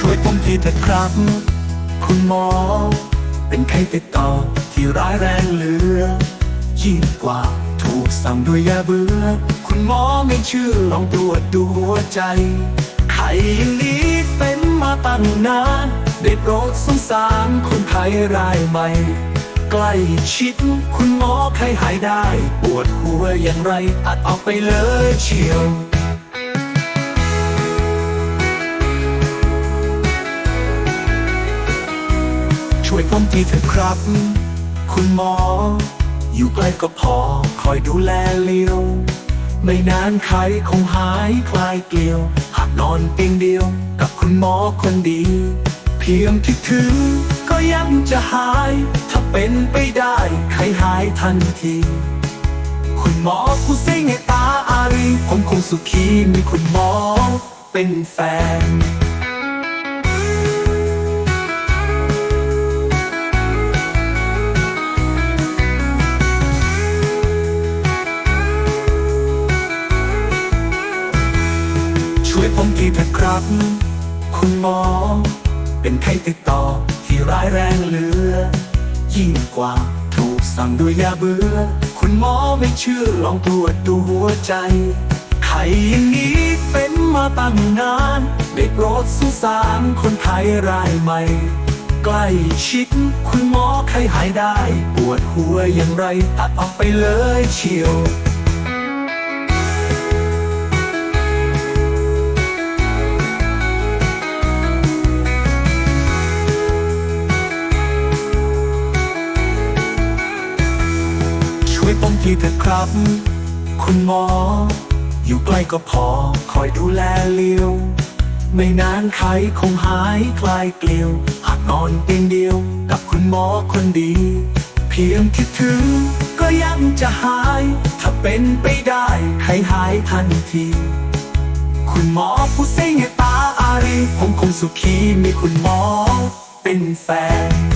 ช่วยผมทีเถอะครับ คุณหมอ เป็นไข้ติดต่อที่ร้ายแรงเหลือ ยิ่งกว่าถูกสั่งด้วยยาเบื่อ คุณหมอไม่เชื่อลองตรวจดูหัวใจไข้ย่างนี้เป็นมาตั้งนานได้โปรดสงสารคนไข้รายใหม่ใกล้ชิดคุณหมอใครหายได้ ปวดหัวอย่างไรตัดออกไปเลยเชียว วยผมทีเถอะครับ คุณหมอ อยู่ใกล้ก็พอ คอยดูแลเลี้ยว ไม่นานใครคงหายคลายเกลียว หากนอนเตียงเดียว กับคุณหมอคนดี เพียงคิดถึงก็ยังจะหาย ถ้าเป็นไปได้ใครหายทันที คุณหมอผู้ซิ่งให้ตาอารี ผมคงสุขีมีคุณหมอเป็นแฟน วยผมทีเถอะครับ คุณหมอ เป็นไข้ติดต่อที่ร้ายแรงเหลือ ยิ่งกว่าถูกสั่งด้วยยาเบื่อ คุณหมอไม่เชื่อลองตรวจดูหัวใจไข้อย่างนี้เป็นมาตั้งนานได้โปรดสงสารคนไข้รายใหม่ ใกล้ชิดคุณหมอใครหายได้ ปวดหัวอย่างไรตัดออกไปเลยเชียว ทีเถอะครับ คุณหมอ อยู่ใกล้ก็พอคอยดูแลเลี้ยว ไม่นานใครคงหายคลายเกลียวหากนอนเตียงเดียว กับคุณหมอคนดี เพียงคิดถึงก็ยังจะหาย ถ้าเป็นไปได้ใครหายทันที คุณหมอผู้ซิ่งให้ตาอารีผมคงสุขีมีคุณหมอ เป็นแฟน